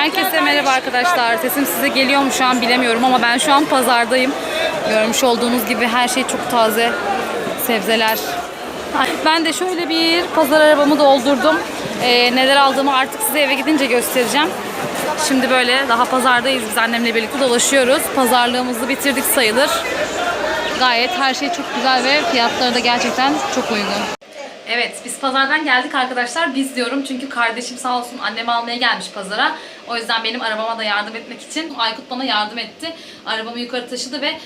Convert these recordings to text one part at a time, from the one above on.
Herkese merhaba arkadaşlar. Sesim size geliyor mu şu an bilemiyorum ama ben şu an pazardayım. Görmüş olduğunuz gibi her şey çok taze. Sebzeler. Ben de şöyle bir pazar arabamı doldurdum. Ee, neler aldığımı artık size eve gidince göstereceğim. Şimdi böyle daha pazardayız biz annemle birlikte dolaşıyoruz. Pazarlığımızı bitirdik sayılır. Gayet her şey çok güzel ve fiyatları da gerçekten çok uygun. Evet biz pazardan geldik arkadaşlar. Biz diyorum çünkü kardeşim sağ olsun annemi almaya gelmiş pazara. O yüzden benim arabama da yardım etmek için Aykut bana yardım etti. Arabamı yukarı taşıdı ve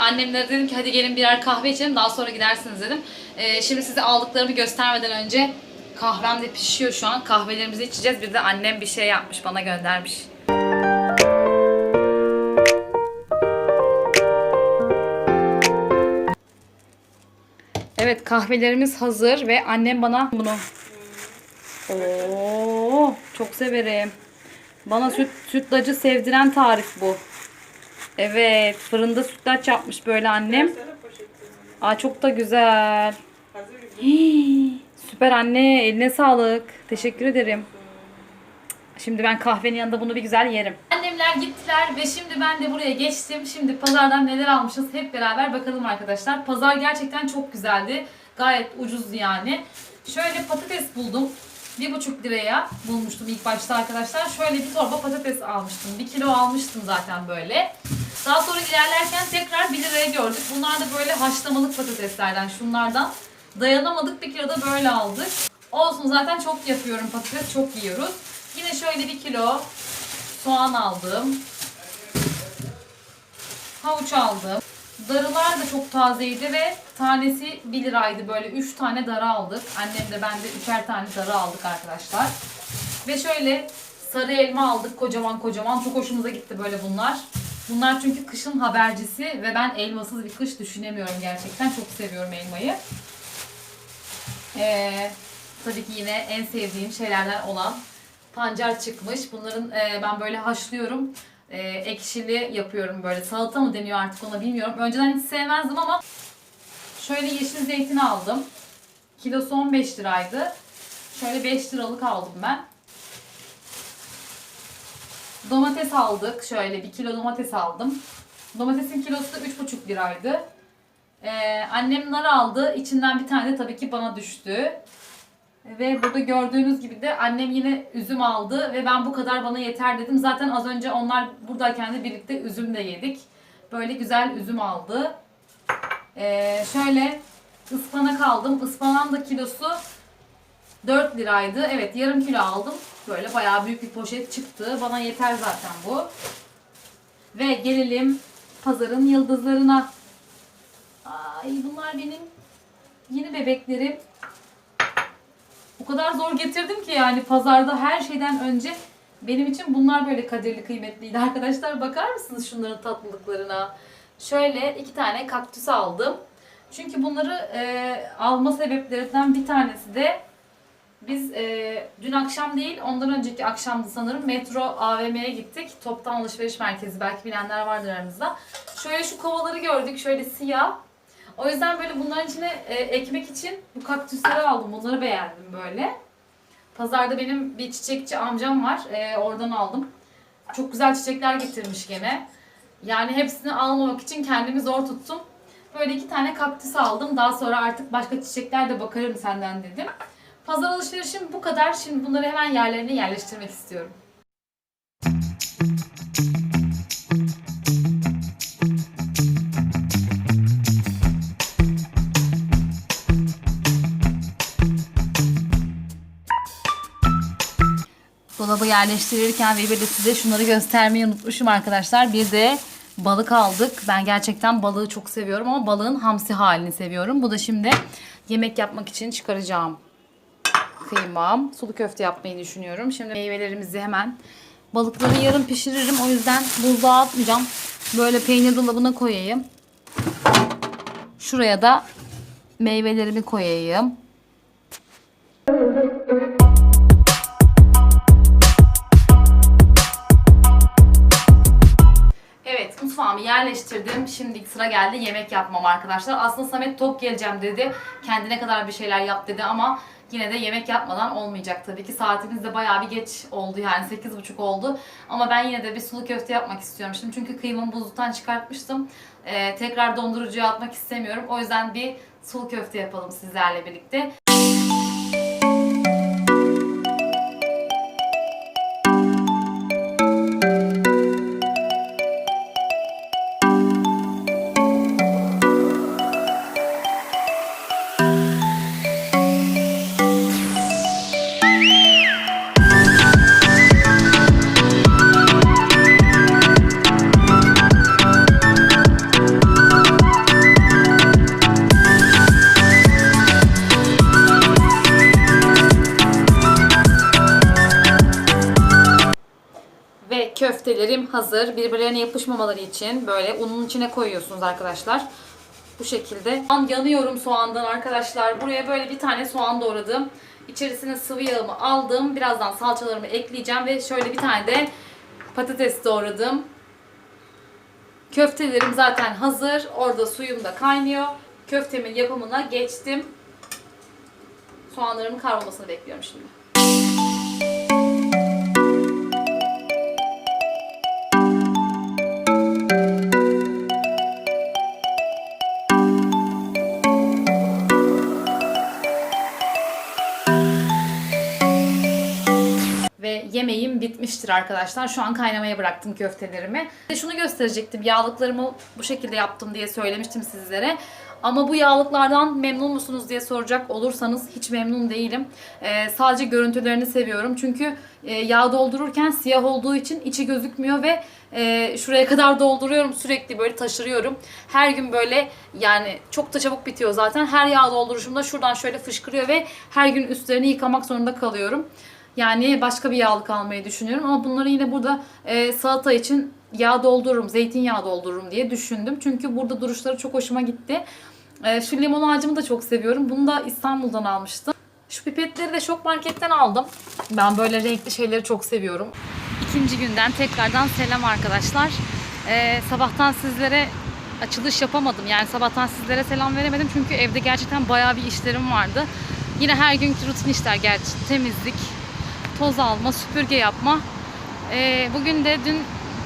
annemlere dedim ki hadi gelin birer kahve içelim daha sonra gidersiniz dedim. E, Şimdi size aldıklarımı göstermeden önce kahvem de pişiyor şu an. Kahvelerimizi içeceğiz. Bir de annem bir şey yapmış bana göndermiş. Evet kahvelerimiz hazır ve annem bana bunu Oo, çok severim. Bana süt sütlacı sevdiren tarif bu. Evet, fırında sütlaç yapmış böyle annem. Aa çok da güzel. Hii, süper anne, eline sağlık. Teşekkür ederim. Şimdi ben kahvenin yanında bunu bir güzel yerim. Annemler gittiler ve şimdi ben de buraya geçtim. Şimdi pazardan neler almışız hep beraber bakalım arkadaşlar. Pazar gerçekten çok güzeldi. Gayet ucuzdu yani. Şöyle patates buldum. 1,5 liraya bulmuştum ilk başta arkadaşlar. Şöyle bir torba patates almıştım. 1 kilo almıştım zaten böyle. Daha sonra ilerlerken tekrar 1 liraya gördük. Bunlar da böyle haşlamalık patateslerden şunlardan. Dayanamadık bir kilo da böyle aldık. Olsun zaten çok yapıyorum patates çok yiyoruz. Yine şöyle 1 kilo soğan aldım. Havuç aldım. Darılar da çok tazeydi ve tanesi 1 liraydı. Böyle 3 tane darı aldık. Annem de ben de 3'er tane darı aldık arkadaşlar. Ve şöyle sarı elma aldık kocaman kocaman. Çok hoşumuza gitti böyle bunlar. Bunlar çünkü kışın habercisi ve ben elmasız bir kış düşünemiyorum gerçekten. Çok seviyorum elmayı. Ee, tabii ki yine en sevdiğim şeylerden olan pancar çıkmış. Bunların e, ben böyle haşlıyorum. E, ekşili yapıyorum böyle. Salata mı deniyor artık ona bilmiyorum. Önceden hiç sevmezdim ama şöyle yeşil zeytin aldım. Kilosu 15 liraydı. Şöyle 5 liralık aldım ben. Domates aldık. Şöyle bir kilo domates aldım. Domatesin kilosu da 3,5 liraydı. Ee, annem nar aldı. İçinden bir tane de tabii ki bana düştü. Ve burada gördüğünüz gibi de annem yine üzüm aldı ve ben bu kadar bana yeter dedim. Zaten az önce onlar buradayken de birlikte üzüm de yedik. Böyle güzel üzüm aldı. Ee, şöyle ıspanak aldım. Ispanağın da kilosu 4 liraydı. Evet yarım kilo aldım. Böyle bayağı büyük bir poşet çıktı. Bana yeter zaten bu. Ve gelelim pazarın yıldızlarına. Ay bunlar benim yeni bebeklerim. Kadar zor getirdim ki yani pazarda her şeyden önce benim için bunlar böyle kadirli kıymetliydi. Arkadaşlar bakar mısınız şunların tatlılıklarına? Şöyle iki tane kaktüs aldım. Çünkü bunları e, alma sebeplerinden bir tanesi de biz e, dün akşam değil ondan önceki akşamdı sanırım metro AVM'ye gittik. Toptan alışveriş merkezi belki bilenler vardır aranızda. Şöyle şu kovaları gördük şöyle siyah. O yüzden böyle bunların içine e, ekmek için bu kaktüsleri aldım. Bunları beğendim böyle. Pazarda benim bir çiçekçi amcam var. E, oradan aldım. Çok güzel çiçekler getirmiş gene. Yani hepsini almamak için kendimi zor tuttum. Böyle iki tane kaktüs aldım. Daha sonra artık başka çiçekler de bakarım senden dedim. Pazar alışverişim bu kadar. Şimdi bunları hemen yerlerine yerleştirmek istiyorum. Dolabı yerleştirirken ve bir de size şunları göstermeyi unutmuşum arkadaşlar. Bir de balık aldık. Ben gerçekten balığı çok seviyorum ama balığın hamsi halini seviyorum. Bu da şimdi yemek yapmak için çıkaracağım kıymam. Sulu köfte yapmayı düşünüyorum. Şimdi meyvelerimizi hemen balıkları yarın pişiririm. O yüzden buzluğa atmayacağım. Böyle peynir dolabına koyayım. Şuraya da meyvelerimi koyayım. Yerleştirdim. Şimdi sıra geldi yemek yapmam arkadaşlar. Aslında Samet tok geleceğim dedi. Kendine kadar bir şeyler yap dedi ama yine de yemek yapmadan olmayacak tabii ki. Saatimiz de bayağı bir geç oldu yani 8.30 oldu. Ama ben yine de bir sulu köfte yapmak istiyorum şimdi. Çünkü kıymamı buzluktan çıkartmıştım. Ee, tekrar dondurucuya atmak istemiyorum. O yüzden bir sulu köfte yapalım sizlerle birlikte. Hazır. Birbirlerine yapışmamaları için böyle unun içine koyuyorsunuz arkadaşlar. Bu şekilde. An yanıyorum soğandan arkadaşlar. Buraya böyle bir tane soğan doğradım. İçerisine sıvı yağımı aldım. Birazdan salçalarımı ekleyeceğim ve şöyle bir tane de patates doğradım. Köftelerim zaten hazır. Orada suyum da kaynıyor. Köftemin yapımına geçtim. Soğanlarımın kavrulmasını bekliyorum şimdi. Yemeğim bitmiştir arkadaşlar. Şu an kaynamaya bıraktım köftelerimi. Şunu gösterecektim. Yağlıklarımı bu şekilde yaptım diye söylemiştim sizlere. Ama bu yağlıklardan memnun musunuz diye soracak olursanız hiç memnun değilim. Ee, sadece görüntülerini seviyorum. Çünkü e, yağ doldururken siyah olduğu için içi gözükmüyor ve e, şuraya kadar dolduruyorum. Sürekli böyle taşırıyorum. Her gün böyle yani çok da çabuk bitiyor zaten. Her yağ dolduruşumda şuradan şöyle fışkırıyor ve her gün üstlerini yıkamak zorunda kalıyorum. Yani başka bir yağlık almayı düşünüyorum ama bunları yine burada e, salata için yağ doldururum, zeytinyağı doldururum diye düşündüm. Çünkü burada duruşları çok hoşuma gitti. E, şu limon ağacımı da çok seviyorum. Bunu da İstanbul'dan almıştım. Şu pipetleri de şok marketten aldım. Ben böyle renkli şeyleri çok seviyorum. İkinci günden tekrardan selam arkadaşlar. E, sabahtan sizlere açılış yapamadım. Yani sabahtan sizlere selam veremedim çünkü evde gerçekten bayağı bir işlerim vardı. Yine her günkü rutin işler gerçi temizlik, toz alma, süpürge yapma. Ee, bugün de dün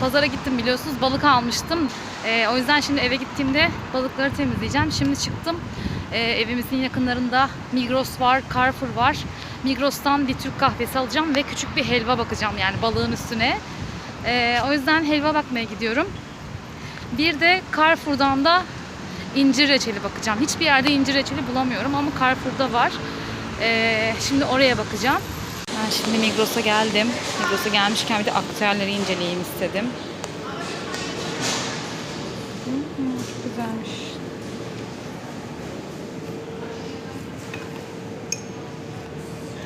pazara gittim biliyorsunuz balık almıştım. Ee, o yüzden şimdi eve gittiğimde balıkları temizleyeceğim. Şimdi çıktım. Ee, evimizin yakınlarında Migros var, Carrefour var. Migros'tan bir Türk kahvesi alacağım ve küçük bir helva bakacağım yani balığın üstüne. Ee, o yüzden helva bakmaya gidiyorum. Bir de Carrefour'dan da incir reçeli bakacağım. Hiçbir yerde incir reçeli bulamıyorum ama Carrefour'da var. Ee, şimdi oraya bakacağım. Şimdi Migros'a geldim. Migros'a gelmişken bir de aktüelleri inceleyeyim istedim. Çok güzelmiş.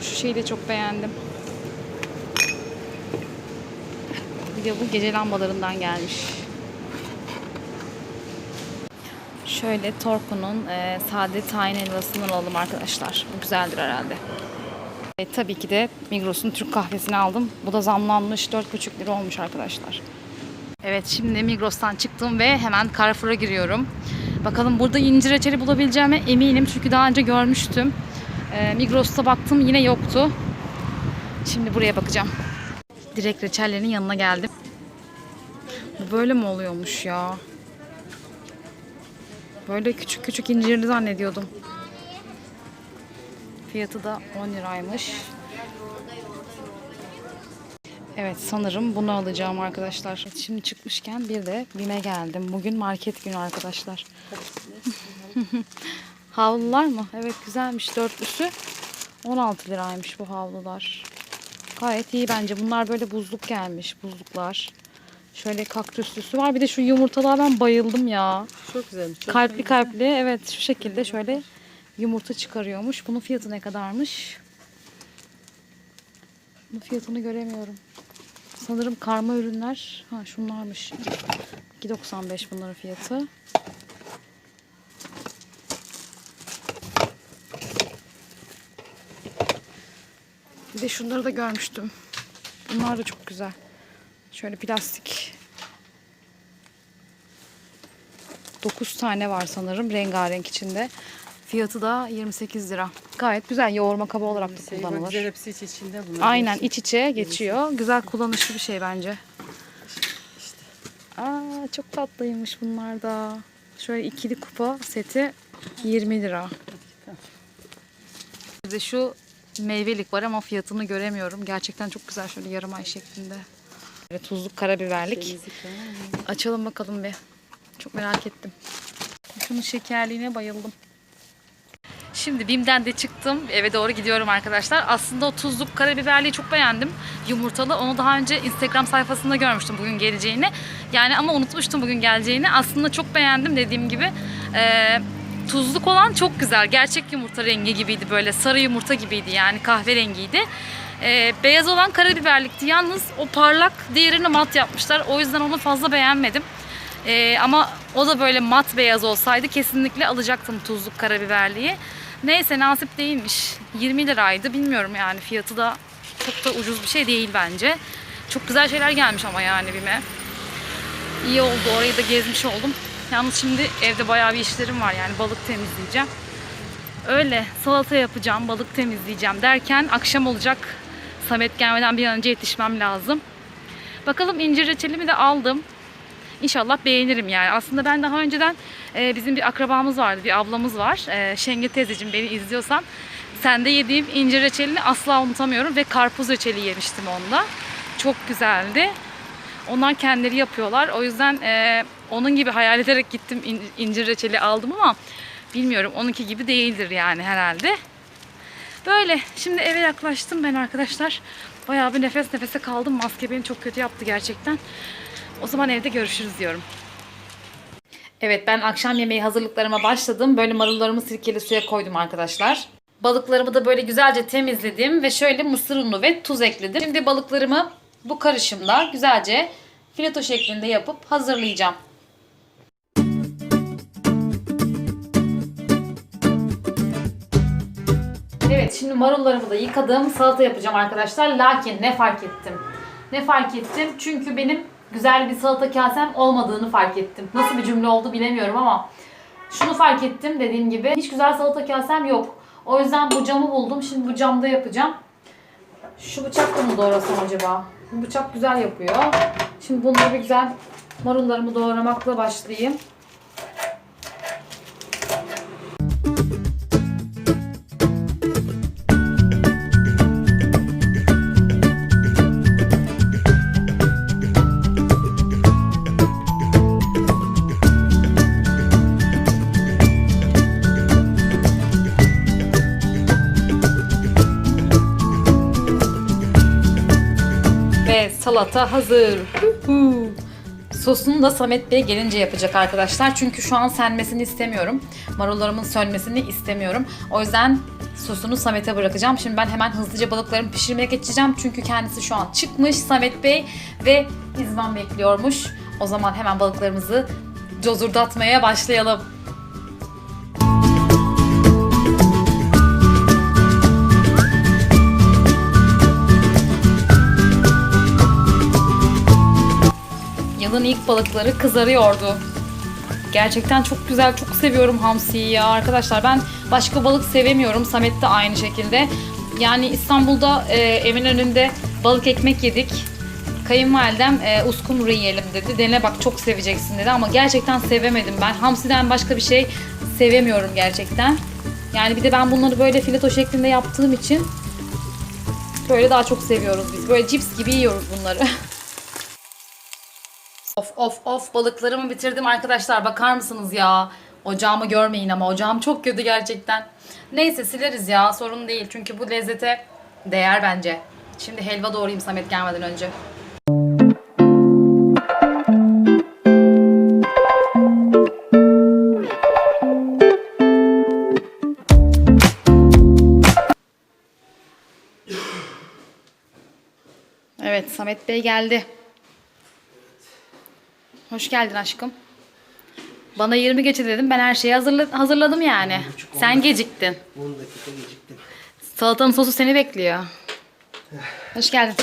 Şu şeyi de çok beğendim. Bir de bu gece lambalarından gelmiş. Şöyle Torku'nun e, sade tahin helvasından alalım arkadaşlar. Bu güzeldir herhalde. E, tabii ki de Migros'un Türk kahvesini aldım. Bu da zamlanmış 4,5 lira olmuş arkadaşlar. Evet şimdi Migros'tan çıktım ve hemen Carrefour'a giriyorum. Bakalım burada incir reçeli bulabileceğime eminim çünkü daha önce görmüştüm. E, Migros'ta baktım yine yoktu. Şimdi buraya bakacağım. Direkt reçellerin yanına geldim. Bu böyle mi oluyormuş ya? Böyle küçük küçük incirli zannediyordum. Fiyatı da 10 liraymış. Evet sanırım bunu alacağım arkadaşlar. Şimdi çıkmışken bir de BİM'e geldim. Bugün market günü arkadaşlar. Havlular mı? Evet güzelmiş. Dörtlüsü 16 liraymış bu havlular. Gayet iyi bence. Bunlar böyle buzluk gelmiş. Buzluklar. Şöyle kaktüslüsü var. Bir de şu yumurtalığa ben bayıldım ya. Çok güzelmiş. Çok Kalpli kalpli evet şu şekilde şöyle yumurta çıkarıyormuş. Bunun fiyatı ne kadarmış? Bunun fiyatını göremiyorum. Sanırım karma ürünler. Ha şunlarmış. 2.95 bunların fiyatı. Bir de şunları da görmüştüm. Bunlar da çok güzel. Şöyle plastik 9 tane var sanırım rengarenk içinde. Fiyatı da 28 lira. Gayet güzel yoğurma kabı olarak da Şey, kullanılır. güzel hepsi iç içinde bunlar. Aynen iç içe geçiyor. Güzel kullanışlı bir şey bence. Aa çok tatlıymış bunlar da. Şöyle ikili kupa seti 20 lira. Bir de şu meyvelik var ama fiyatını göremiyorum. Gerçekten çok güzel şöyle yarım ay şeklinde. Böyle tuzluk karabiberlik. Temizlik var. Açalım bakalım bir. Çok merak ettim. Şunun şekerliğine bayıldım. Şimdi BİM'den de çıktım. Eve doğru gidiyorum arkadaşlar. Aslında o tuzluk karabiberliği çok beğendim. Yumurtalı. Onu daha önce Instagram sayfasında görmüştüm bugün geleceğini. Yani ama unutmuştum bugün geleceğini. Aslında çok beğendim dediğim gibi. Ee, tuzluk olan çok güzel. Gerçek yumurta rengi gibiydi böyle. Sarı yumurta gibiydi yani kahverengiydi. Ee, beyaz olan karabiberlikti. Yalnız o parlak diğerini mat yapmışlar. O yüzden onu fazla beğenmedim. Ee, ama o da böyle mat beyaz olsaydı kesinlikle alacaktım tuzluk karabiberliği. Neyse nasip değilmiş. 20 liraydı. Bilmiyorum yani fiyatı da çok da ucuz bir şey değil bence. Çok güzel şeyler gelmiş ama yani bime. İyi oldu orayı da gezmiş oldum. Yalnız şimdi evde bayağı bir işlerim var yani balık temizleyeceğim. Öyle salata yapacağım, balık temizleyeceğim derken akşam olacak. Samet gelmeden bir an önce yetişmem lazım. Bakalım incir reçelimi de aldım. İnşallah beğenirim yani. Aslında ben daha önceden e, bizim bir akrabamız vardı, bir ablamız var. E, Şenge teyzeciğim beni izliyorsan sende yediğim incir reçelini asla unutamıyorum ve karpuz reçeli yemiştim onda. Çok güzeldi. Onlar kendileri yapıyorlar. O yüzden e, onun gibi hayal ederek gittim in- incir reçeli aldım ama bilmiyorum onunki gibi değildir yani herhalde. Böyle şimdi eve yaklaştım ben arkadaşlar. Bayağı bir nefes nefese kaldım. Maske beni çok kötü yaptı gerçekten. O zaman evde görüşürüz diyorum. Evet ben akşam yemeği hazırlıklarıma başladım. Böyle marullarımı sirkeli suya koydum arkadaşlar. Balıklarımı da böyle güzelce temizledim ve şöyle mısır unu ve tuz ekledim. Şimdi balıklarımı bu karışımda güzelce fileto şeklinde yapıp hazırlayacağım. Evet şimdi marullarımı da yıkadım. Salata yapacağım arkadaşlar. Lakin ne fark ettim? Ne fark ettim? Çünkü benim güzel bir salata kasem olmadığını fark ettim. Nasıl bir cümle oldu bilemiyorum ama şunu fark ettim dediğim gibi. Hiç güzel salata kasem yok. O yüzden bu camı buldum. Şimdi bu camda yapacağım. Şu bıçakla mı doğrasam acaba? Bu bıçak güzel yapıyor. Şimdi bunları bir güzel marullarımı doğramakla başlayayım. Salata hazır. Sosunu da Samet Bey gelince yapacak arkadaşlar. Çünkü şu an senmesini istemiyorum. Marullarımın sönmesini istemiyorum. O yüzden sosunu Samet'e bırakacağım. Şimdi ben hemen hızlıca balıklarımı pişirmeye geçeceğim. Çünkü kendisi şu an çıkmış Samet Bey ve İzvan bekliyormuş. O zaman hemen balıklarımızı cozurdatmaya başlayalım. Yılın ilk balıkları kızarıyordu. Gerçekten çok güzel, çok seviyorum hamsiyi ya arkadaşlar. Ben başka balık sevemiyorum. Samet de aynı şekilde. Yani İstanbul'da e, evin önünde balık ekmek yedik. Kayınvalidem e, uskumru yiyelim dedi. Dene bak çok seveceksin dedi ama gerçekten sevemedim ben. Hamsiden başka bir şey sevemiyorum gerçekten. Yani bir de ben bunları böyle fileto şeklinde yaptığım için böyle daha çok seviyoruz biz. Böyle cips gibi yiyoruz bunları. Of of of balıklarımı bitirdim arkadaşlar bakar mısınız ya? Ocağımı görmeyin ama ocağım çok kötü gerçekten. Neyse sileriz ya sorun değil çünkü bu lezzete değer bence. Şimdi helva doğrayayım Samet gelmeden önce. Evet Samet Bey geldi. Hoş geldin aşkım. Bana 20 geçe dedim. Ben her şeyi hazırla- hazırladım yani. Sen geciktin. 10 dakika geciktim. Salatanın sosu seni bekliyor. Hoş geldin.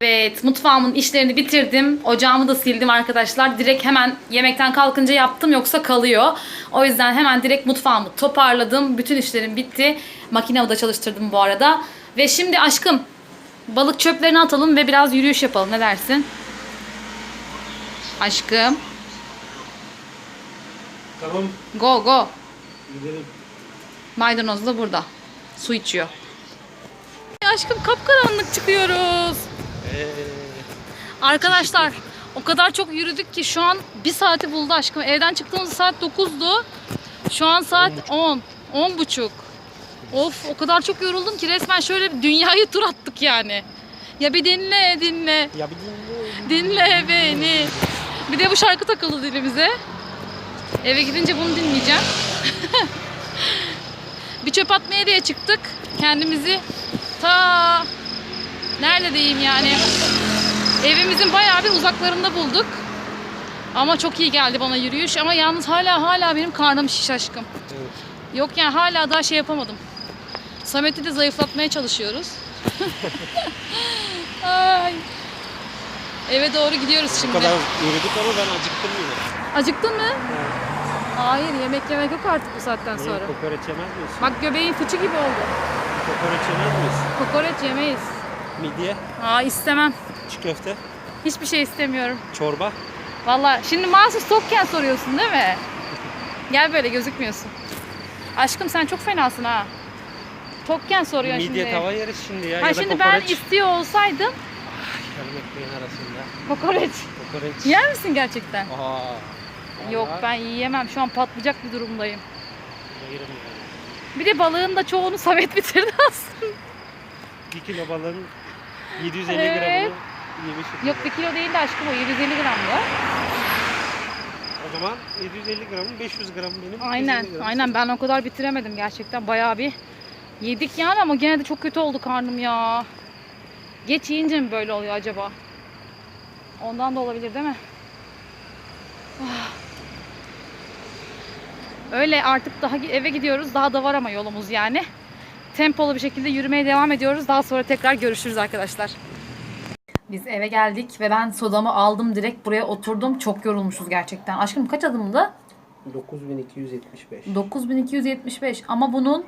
Evet mutfağımın işlerini bitirdim. Ocağımı da sildim arkadaşlar. Direkt hemen yemekten kalkınca yaptım yoksa kalıyor. O yüzden hemen direkt mutfağımı toparladım. Bütün işlerim bitti. Makinemi de çalıştırdım bu arada. Ve şimdi aşkım balık çöplerini atalım ve biraz yürüyüş yapalım. Ne dersin? Aşkım. Tamam Go go. gidelim. Maydanoz da burada. Su içiyor. Aşkım kapkaranlık çıkıyoruz. Ee, Arkadaşlar o kadar çok yürüdük ki şu an bir saati buldu aşkım. Evden çıktığımız saat 9'du. Şu an saat 10. 10 buçuk. Of o kadar çok yoruldum ki resmen şöyle bir dünyayı tur attık yani. Ya bir dinle dinle. ya bir dinle. Dinle beni. Bir de bu şarkı takıldı dilimize. Eve gidince bunu dinleyeceğim. bir çöp atmaya diye çıktık. Kendimizi ta nerede diyeyim yani evimizin bayağı bir uzaklarında bulduk. Ama çok iyi geldi bana yürüyüş ama yalnız hala hala benim karnım şiş aşkım. Evet. Yok yani hala daha şey yapamadım. Samet'i de zayıflatmaya çalışıyoruz. Ay. Eve doğru gidiyoruz Bu şimdi. kadar yürüdük ama ben acıktım yine. Acıktın mı? Hayır yemek yemek yok artık bu saatten Niye sonra. kokoreç yemez miyiz? Bak göbeğin fıçı gibi oldu. Kokoreç yemez miyiz? Kokoreç yemeyiz. Midye, Aa istemem. çiğ köfte, Hiçbir şey istemiyorum. çorba. Valla şimdi mahsus tokken soruyorsun değil mi? Gel böyle gözükmüyorsun. Aşkım sen çok fenasın ha. Tokken soruyorsun Midye şimdi. tava yeriz şimdi ya. ha ya da şimdi ben kokoreç. istiyor olsaydım Yarım ekmeğin arasında. kokoreç. Kokoreç. Yer misin gerçekten? Aa. Yok vallahi ben yiyemem. Şu an patlayacak bir durumdayım. bayılırım yani. Bir de balığın da çoğunu Samet bitirdi aslında. Bir kilo balığın 750 Evet. gramını yemişim. Yok bir kilo değil de aşkım o 750 gramdı. O zaman 750 gramın 500 gramı benim. Aynen 250 gramı aynen ben o kadar bitiremedim gerçekten bayağı bir yedik yani ama gene de çok kötü oldu karnım ya. Geç yiyince mi böyle oluyor acaba? Ondan da olabilir değil mi? Ah. Öyle artık daha eve gidiyoruz. Daha da var ama yolumuz yani. Tempolu bir şekilde yürümeye devam ediyoruz. Daha sonra tekrar görüşürüz arkadaşlar. Biz eve geldik ve ben sodamı aldım direkt buraya oturdum. Çok yorulmuşuz gerçekten. Aşkım kaç adımdı? 9275. 9275 ama bunun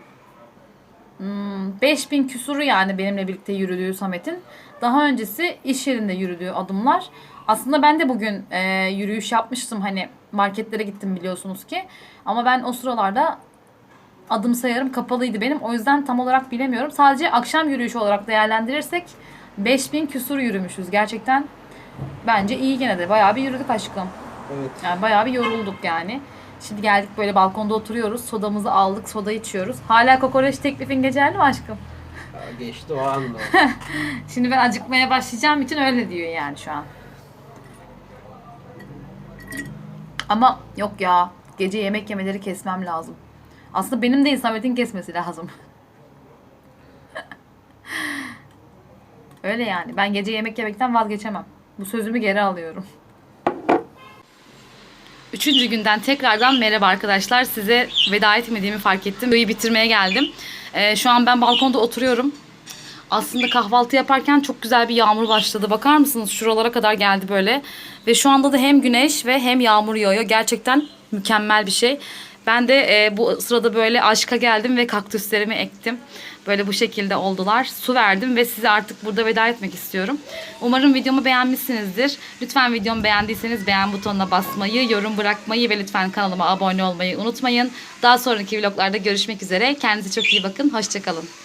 hmm, 5000 küsuru yani benimle birlikte yürüdüğü Samet'in. Daha öncesi iş yerinde yürüdüğü adımlar. Aslında ben de bugün e, yürüyüş yapmıştım hani marketlere gittim biliyorsunuz ki. Ama ben o sıralarda adım sayarım kapalıydı benim. O yüzden tam olarak bilemiyorum. Sadece akşam yürüyüşü olarak değerlendirirsek 5000 küsur yürümüşüz. Gerçekten bence iyi gene de. Bayağı bir yürüdük aşkım. Evet. Yani bayağı bir yorulduk yani. Şimdi geldik böyle balkonda oturuyoruz. Sodamızı aldık, soda içiyoruz. Hala kokoreç teklifin geçerli mi aşkım? Ya geçti o anda. Şimdi ben acıkmaya başlayacağım için öyle diyor yani şu an. Ama yok ya. Gece yemek yemeleri kesmem lazım. Aslında benim değil Samet'in kesmesi lazım. öyle yani. Ben gece yemek yemekten vazgeçemem. Bu sözümü geri alıyorum. Üçüncü günden tekrardan merhaba arkadaşlar. Size veda etmediğimi fark ettim. Videoyu bitirmeye geldim. Ee, şu an ben balkonda oturuyorum. Aslında kahvaltı yaparken çok güzel bir yağmur başladı. Bakar mısınız? Şuralara kadar geldi böyle. Ve şu anda da hem güneş ve hem yağmur yağıyor. Gerçekten mükemmel bir şey. Ben de e, bu sırada böyle aşka geldim ve kaktüslerimi ektim. Böyle bu şekilde oldular. Su verdim ve size artık burada veda etmek istiyorum. Umarım videomu beğenmişsinizdir. Lütfen videomu beğendiyseniz beğen butonuna basmayı, yorum bırakmayı ve lütfen kanalıma abone olmayı unutmayın. Daha sonraki vloglarda görüşmek üzere. Kendinize çok iyi bakın. Hoşçakalın.